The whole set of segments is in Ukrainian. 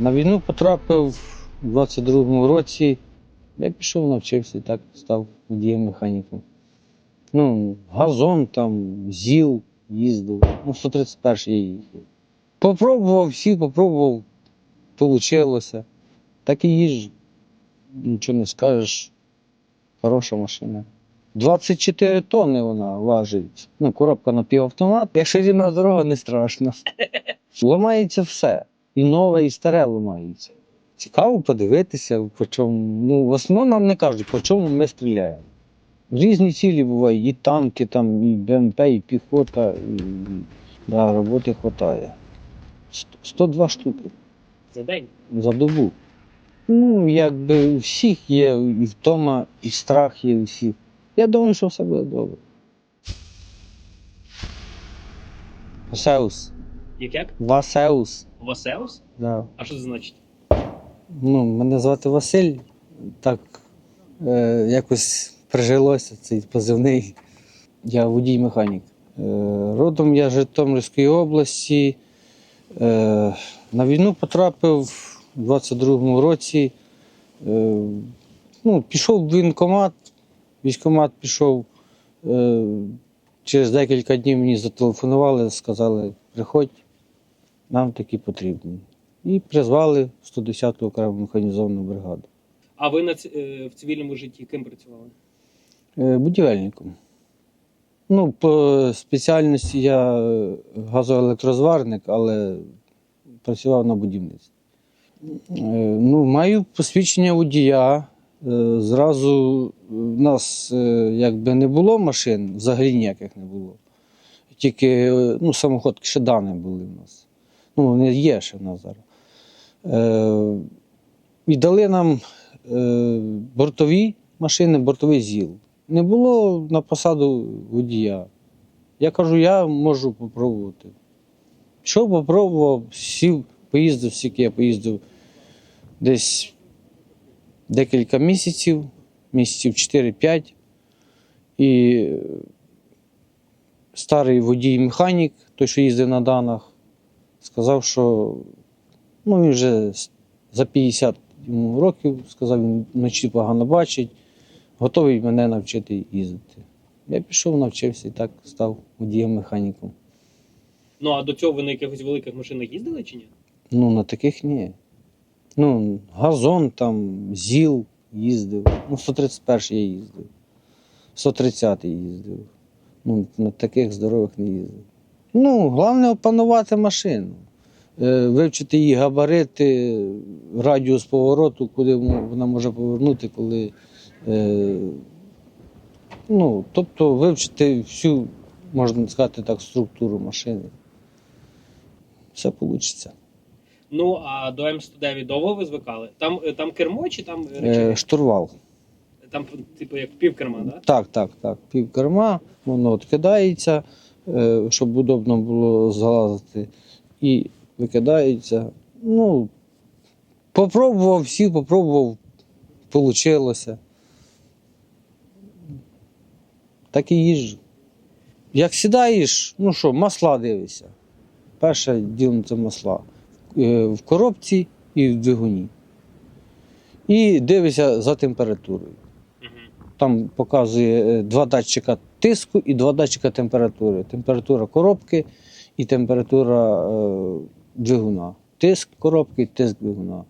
На війну потрапив у 22-му році. Я пішов, навчився і так став водієм механіком. Ну, газон там, ЗІЛ їздив. Ну, 131 я їздив. Попробував всі, попробував, вийшло. Так і їжджу. Нічого не скажеш. Хороша машина. 24 тонни вона важить. Ну, коробка на півавтомат. Якщо рівна дорога, не страшно. Ламається все. І нове, і старе ламається. Цікаво подивитися, по чому. Ну, в основному нам не кажуть, по чому ми стріляємо. Різні цілі бувають, і танки, там, і БМП, і піхота, і да, роботи вистачає. 102 штуки За день. за добу. Ну, якби у всіх є і втома, і страх є у всіх. Я думаю, що все буде добре. Васеус. Як? Васеус. Васеус? Да. А що це значить? Ну, мене звати Василь. Так е, якось прижилося цей позивний. Я водій-механік. Е, родом я з Житомирської області. Е, на війну потрапив у 22-му році. Е, ну, пішов в воєнкомат, військкомат пішов. Е, через декілька днів мені зателефонували, сказали, приходь, нам такі потрібні. І призвали 110-ту окрему механізовану бригаду. А ви на ц- е, в цивільному житті ким працювали? Е, Будівельником. Ну, по спеціальності я е, газоелектрозварник, але працював на будівництві. Ну, маю посвідчення водія. Зразу в нас якби не було машин, взагалі ніяких не було. Тільки ну, самоходки ще дани були в нас. Ну, вони є ще в нас зараз. Е, і дали нам е, бортові машини, бортовий ЗІЛ. Не було на посаду водія. Я кажу, я можу попробувати. Що попробував, сів, поїздив, скільки я поїздив десь декілька місяців, місяців 4-5. І е, старий водій-механік, той, що їздив на данах, сказав, що ну, він вже за 50 йому років, сказав, він вночі погано бачить, готовий мене навчити їздити. Я пішов, навчився і так став водієм-механіком. Ну а до цього ви на якихось великих машинах їздили чи ні? Ну, на таких ні. Ну, газон там, ЗІЛ їздив. Ну, 131 я їздив. 130 їздив. Ну, на таких здорових не їздив. Ну, головне опанувати машину. Е, Вивчити її габарити, радіус повороту, куди вона може повернути, коли. Е, ну, тобто вивчити всю, можна сказати так, структуру машини. Все вийде. Ну а до М109 довго ви звикали? Там, е, там кермо чи там речі? штурвал. Там, типу, як півкерма, да? Так, так, так. Пів керма, воно відкидається, щоб удобно було залазити. І викидається. Ну, попробував, всі попробував, вийшло. Так і їжджу. Як сідаєш, ну що, масла дивишся. Перше діло це масла. Е, В коробці і в двигуні. І дивишся за температурою. Там показує е, два датчика тиску і два датчика температури. Температура коробки і температура е, двигуна. Тиск коробки, і тиск двигуна.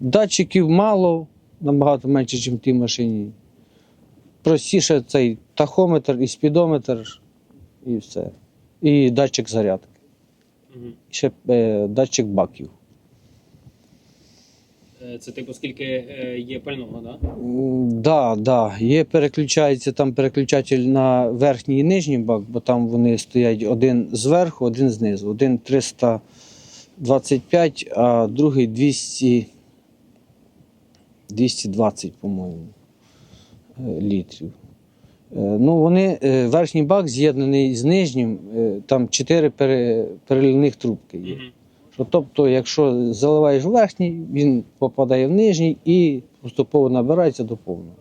Датчиків мало, набагато менше, ніж в тій машині. Простіше цей тахометр і спідометр, і все. І датчик зарядки. Ще е, датчик баків. Це типу, скільки е, є пального, да? Да, да. Є переключається там переключатель на верхній і нижній бак, бо там вони стоять один зверху, один знизу. Один 325, а другий 200, 220, по-моєму, е, літрів. Е, Ну, вони, е, верхній бак з'єднаний з нижнім, е, там чотири пере, трубки є. Тобто, якщо заливаєш верхній, він попадає в нижній і поступово набирається до повного.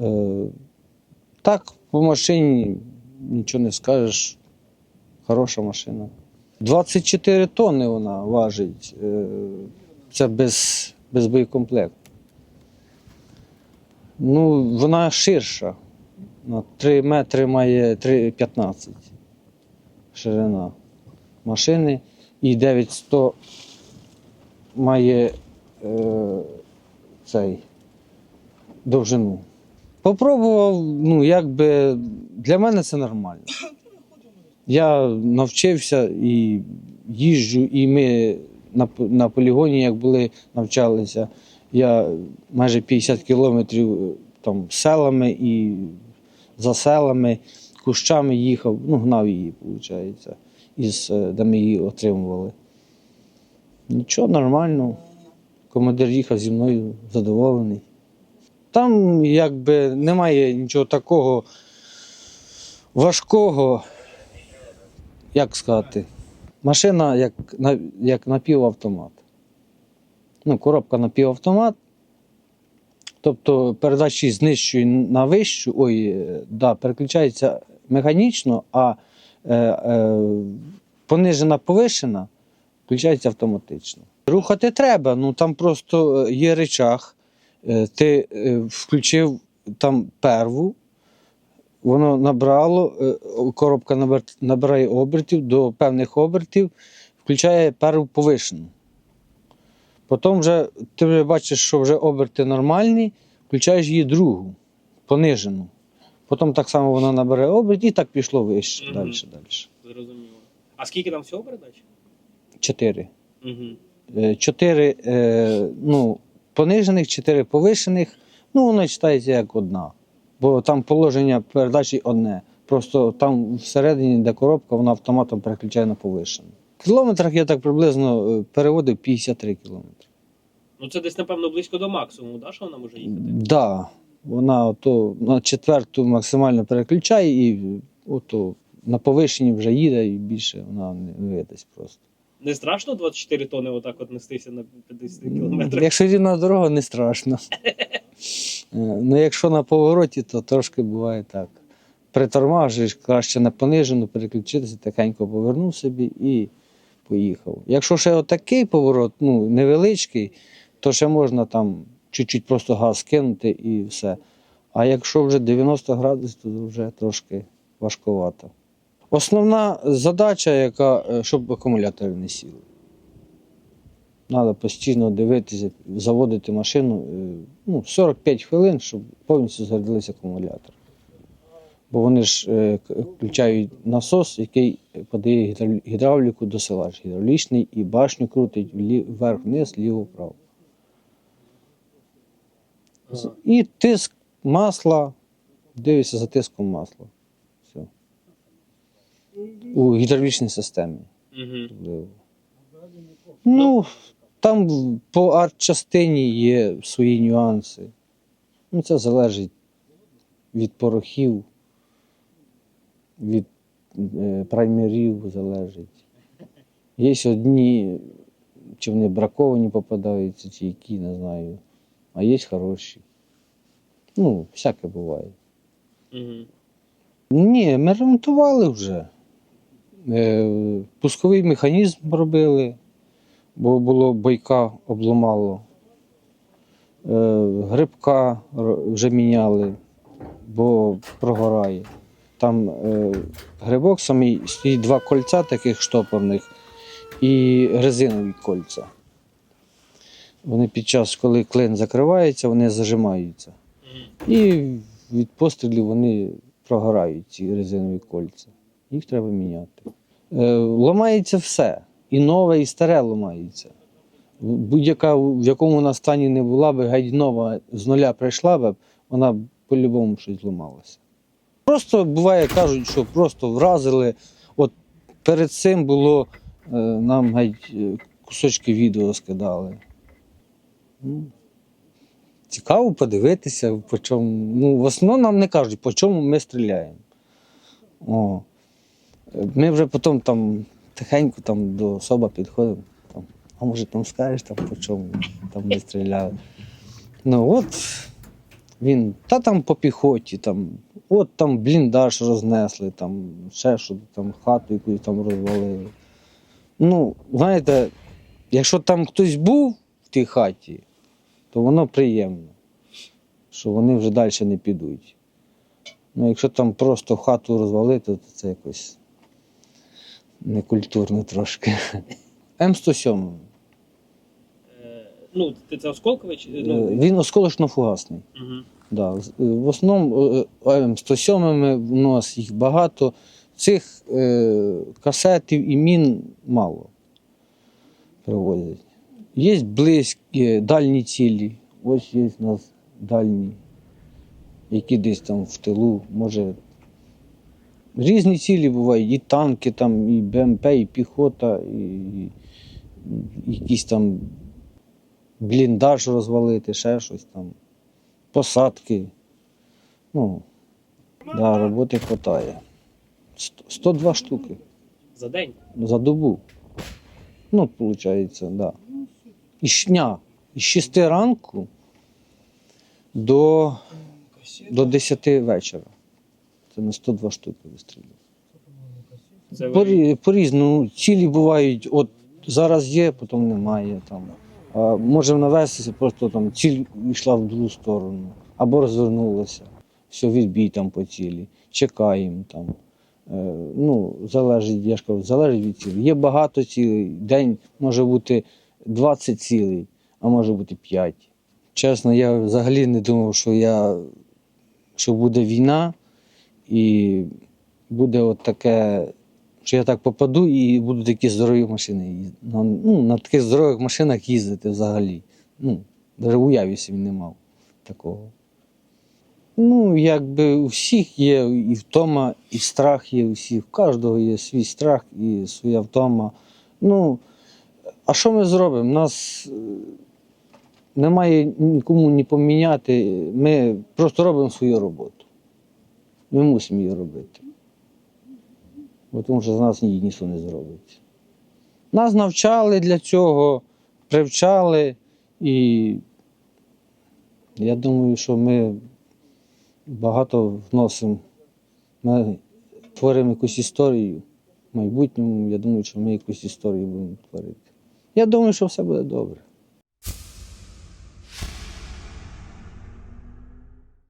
Е, так, по машині нічого не скажеш. Хороша машина. 24 тонни вона важить. Е, Це без, без боєкомплекту. Ну, вона ширша. На 3 метри має 3,15 ширина машини і 9100 має е, цей довжину. Попробував, ну, якби для мене це нормально. Я навчився і їжджу, і ми на, на полігоні, як були, навчалися. Я майже 50 кілометрів е, там селами і за селами, кущами їхав, ну, гнав її, виходить, із, е, де ми її отримували. Нічого, нормально. Командир їхав зі мною задоволений. Там якби немає нічого такого важкого, як сказати, машина як, як напівавтомат. Ну, коробка напівавтомат. Тобто передачі з нижчої на вищу, ой, е, да, переключається механічно, а е, е, понижена повишена включається автоматично. Рухати треба, ну там просто е, є речах. Е, Ти е, включив там перву, воно набрало, коробка набирає обертів до певних обертів, включає перву повишену. Потім вже ти вже бачиш, що вже оберти нормальні, включаєш її другу, понижену. Потім так само вона набере оберт і так пішло вище, Мгм. далі, далі. Зрозуміло. А скільки там всього передач? Чотири. Угу. Е, Чотири е, ну, понижених, чотири повишених. Ну, воно читається як одна. Бо там положення передачі одне. Просто там всередині, де коробка, вона автоматом переключає на повишену. В кілометрах я так приблизно е, переводив 53 кілометри. Ну це десь, напевно, близько до максимуму, да, що вона може їхати? Да, вона ото на четверту максимально переключає і ото на повишенні вже їде і більше вона не видасть просто. Не страшно 24 тони отак от нестися на 50 кілометрах? Якщо рівна дорога, не страшно. Е, Ну, якщо на повороті, то трошки буває так. Притормажуєш, краще на понижену, переключитися, тихенько повернув собі і поїхав. Якщо ще отакий поворот, ну, невеличкий, то ще можна там чуть-чуть просто газ кинути і все. А якщо вже 90 градусів, то вже трошки важковато. Основна задача, яка, е, щоб акумулятори не сіли. Треба постійно дивитися, заводити машину е, ну, 45 хвилин, щоб повністю зарядилися акумулятор. Бо вони ж е, включають насос, який подає гідравліку до села гідравлічний і башню крутить вверх-вниз, ліво-вправо. І тиск масла, дивишся за тиском масла. Все. У гідравлічній системі. Угу. Ну, там по арт-частині є свої нюанси. Ну, це залежить від порохів, від е, праймерів залежить. Є одні, чи вони браковані попадаються, чи які, не знаю. А є хороші. Ну, всяке буває. Угу. Ні, ми ремонтували вже. Е, Пусковий механізм робили, бо було бойка обламало. Е, Грибка вже міняли, бо прогорає. Там е, грибок самий стоїть два кольця таких штопорних і резинові кольця. Вони під час, коли клин закривається, вони зажимаються. І від пострілів вони прогорають ці резинові кольця. Їх треба міняти. Е, ламається все. І нове, і старе ламається. Будь-яка, в якому вона стані не була би, геть нова з нуля прийшла б, вона по-любому щось зламалася. Просто буває, кажуть, що просто вразили. От перед цим було, е, нам геть е, кусочки відео скидали. Ну, Цікаво подивитися, по чому. Ну, в основному нам не кажуть, по чому ми стріляємо. О. Ми вже потім там тихенько там, до особа підходимо. Там, а може там скажеш, там, по чому там ми стріляли. Ну от він, та там по піхоті, там, от там бліндаж рознесли, там, ще що там хату якусь там розвалили. Ну, знаєте, якщо там хтось був в тій хаті, то воно приємно, що вони вже далі не підуть. Ну, якщо там просто хату розвалити, то це якось некультурно трошки. М107. Е, ну, це осколковий? чи- Е, Ну, Він осколочно-фугасний. угу. Да. е, В основному е, М107 у нас їх багато. Цих е, касетів і мін мало привозять. Є близькі, дальні цілі. Ось є у нас дальні, які десь там в тилу, може. Різні цілі бувають, і танки, там, і БМП, і піхота, і, і якісь там бліндаж розвалити, ще щось там посадки. Ну, да, роботи вистачає. 102 штуки За день. за добу. Ну, виходить, так. Да. І дня. Із 6 ранку до, до 10 вечора. Це на 102 штуки вистрілює. По-різному. Цілі бувають, от зараз є, потім немає. Там. А може навестися, просто там ціль йшла в другу сторону, або розвернулася. Все, відбій там по цілі, чекаємо там. Е, ну, залежить, я ж кажу, залежить від цілі. Є багато цілей. День може бути 20 цілей, а може бути 5. Чесно, я взагалі не думав, що я що буде війна і буде от таке що я так попаду і буду такі здорові машини ну, на таких здорових машинах їздити взагалі. Ну, навіть уяві собі не мав такого. Ну, якби у всіх є і втома, і страх є у всіх. У кожного є свій страх і своя втома. Ну, а що ми зробимо? Нас е, немає нікому ні поміняти. Ми просто робимо свою роботу. Ми мусимо її робити. Бо тому що з нас ніхто не зробить. Нас навчали для цього, привчали, і я думаю, що ми багато вносимо. Ми творимо якусь історію. В майбутньому, я думаю, що ми якусь історію будемо творити. Я думаю, що все буде добре.